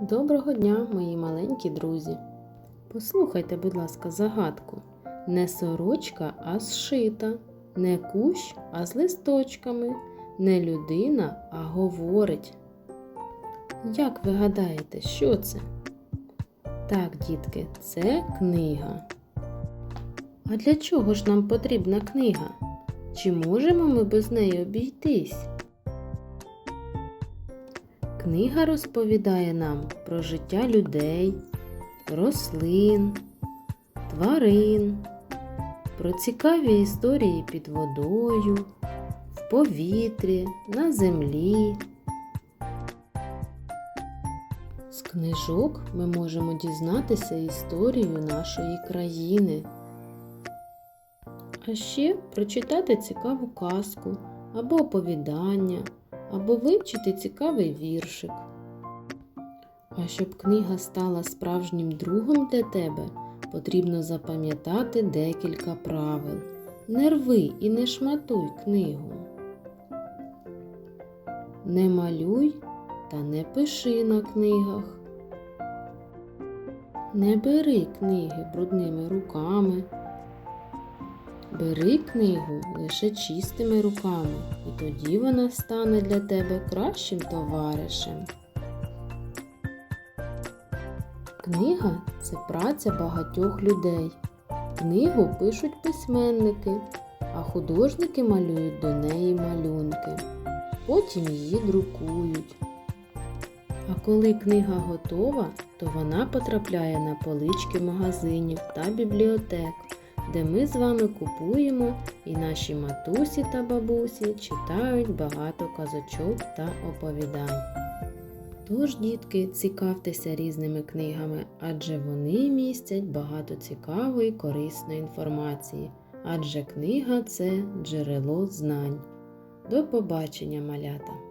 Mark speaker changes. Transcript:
Speaker 1: Доброго дня, мої маленькі друзі. Послухайте, будь ласка, загадку. Не сорочка, а зшита, не кущ, а з листочками, не людина, а говорить. Як ви гадаєте, що це? Так, дітки, це книга. А для чого ж нам потрібна книга? Чи можемо ми без неї обійтись? Книга розповідає нам про життя людей, рослин, тварин, про цікаві історії під водою, в повітрі, на землі. З книжок ми можемо дізнатися історію нашої країни. А ще прочитати цікаву казку або оповідання, або вивчити цікавий віршик. А щоб книга стала справжнім другом для тебе, потрібно запам'ятати декілька правил. Не рви і не шматуй книгу. Не малюй та не пиши на книгах. Не бери книги брудними руками. Бери книгу лише чистими руками, і тоді вона стане для тебе кращим товаришем. Книга це праця багатьох людей. Книгу пишуть письменники, а художники малюють до неї малюнки. Потім її друкують. А коли книга готова, то вона потрапляє на полички магазинів та бібліотек де ми з вами купуємо і наші матусі та бабусі читають багато казочок та оповідань. Тож, дітки, цікавтеся різними книгами, адже вони містять багато цікавої корисної інформації, адже книга це джерело знань. До побачення, малята!